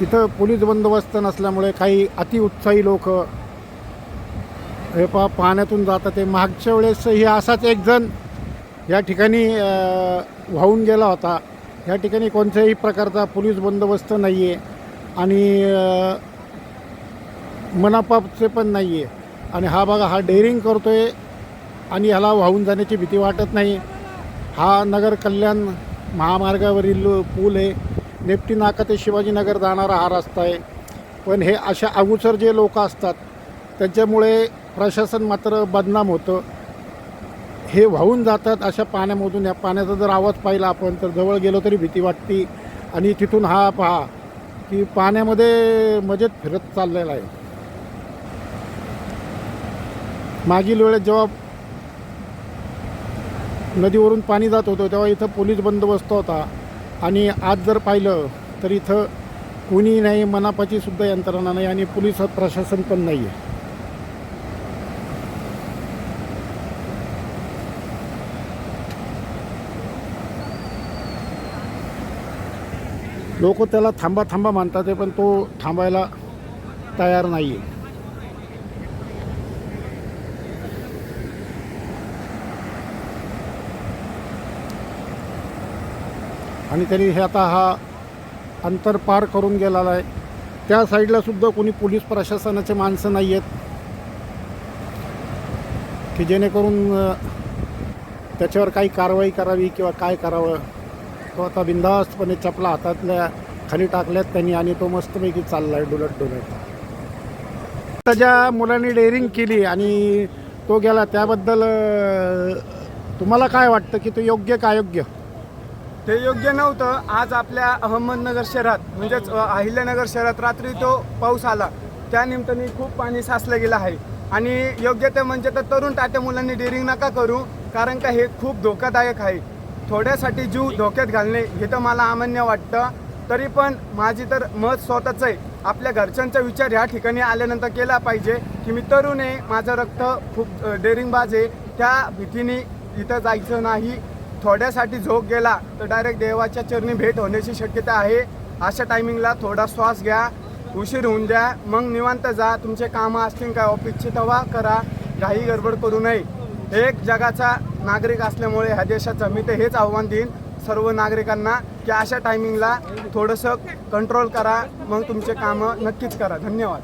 तिथं पोलीस बंदोबस्त नसल्यामुळे काही अतिउत्साही लोक हे पा पाण्यातून जातात. ते मागच्या वेळेस हे असाच एक जण या ठिकाणी वाहून गेला होता. या ठिकाणी कोणत्याही प्रकारचा पोलीस बंदोबस्त नाही आहे आणि मनापापचे मनापाचे पण नाही आहे आणि हा बघा हा डेअरिंग आहे आणि ह्याला वाहून जाण्याची भीती वाटत नाही. हा नगर कल्याण महामार्गावरील पूल आहे. नेपटी नाका ते शिवाजीनगर जाणारा हा रस्ता आहे. पण हे अशा अगोचर जे लोक असतात त्यांच्यामुळे प्रशासन मात्र बदनाम होतं. हे वाहून जातात अशा पाण्यामधून. या पाण्याचा जर आवाज पाहिला आपण तर जवळ गेलो तरी भीती वाटते. आणि तिथून हा पहा की पाण्यामध्ये मजेत फिरत चाललेला आहे. मागील वेळेस जेव्हा नदीवरून पाणी जात होतं तेव्हा इथं पोलीस बंदोबस्त होता. आणि आज जर पाहिलं तर इथं कोणी नाही मनापाची सुद्धा यंत्रणा नाही आणि पोलीस प्रशासन पण नाही आहे लोक त्याला थांबा थांबा मानतात पण तो थांबायला तयार नाही आहे आणि त्यांनी हे आता हा अंतर पार करून गेलेला आहे. त्या साईडला सुद्धा कोणी पोलीस प्रशासनाचे माणसं नाही आहेत. की जेणेकरून त्याच्यावर काही कारवाई करावी किंवा काय करावं तो आता बिंदास्तपणे चपला हातातल्या खाली टाकल्यात त्यांनी आणि तो मस्तपैकी चालला आहे डुलट डुलट आता ज्या मुलांनी डेअरिंग केली आणि तो गेला त्याबद्दल तुम्हाला काय वाटतं की तो योग्य का अयोग्य? ते योग्य नव्हतं. आज आपल्या अहमदनगर शहरात म्हणजेच अहिल्यानगर शहरात रात्री तो पाऊस आला. त्या निमित्ताने खूप पाणी साचलं गेलं आहे. आणि योग्य ते म्हणजे तर तरुण टाट्या मुलांनी डेअरिंग नका करू कारण का हे खूप धोकादायक आहे. थोड्यासाठी जीव धोक्यात घालणे हे तर मला अमान्य वाटतं. तरी पण माझी तर मत स्वतःच आहे. आपल्या घरच्यांचा विचार ह्या ठिकाणी आल्यानंतर केला पाहिजे की मी तरुण आहे माझं रक्त खूप डेअरिंगबाज आहे. त्या भीतीने इथं जायचं नाही. थोड्यासाठी झोप गेला तर डायरेक्ट देवाच्या चरणी भेट होण्याची शक्यता आहे. अशा टायमिंगला थोडा श्वास घ्या उशीर होऊन द्या. मग निवांत जा. तुमचे कामं असतील काय ऑफिसची तवा करा. काही गडबड करू नये. एक जगाचा नागरिक असल्यामुळे ह्या देशाचं मी तर हेच आव्हान देईन सर्व नागरिकांना की अशा टायमिंगला थोडंसं कंट्रोल करा. मग तुमचे कामं नक्कीच करा. धन्यवाद.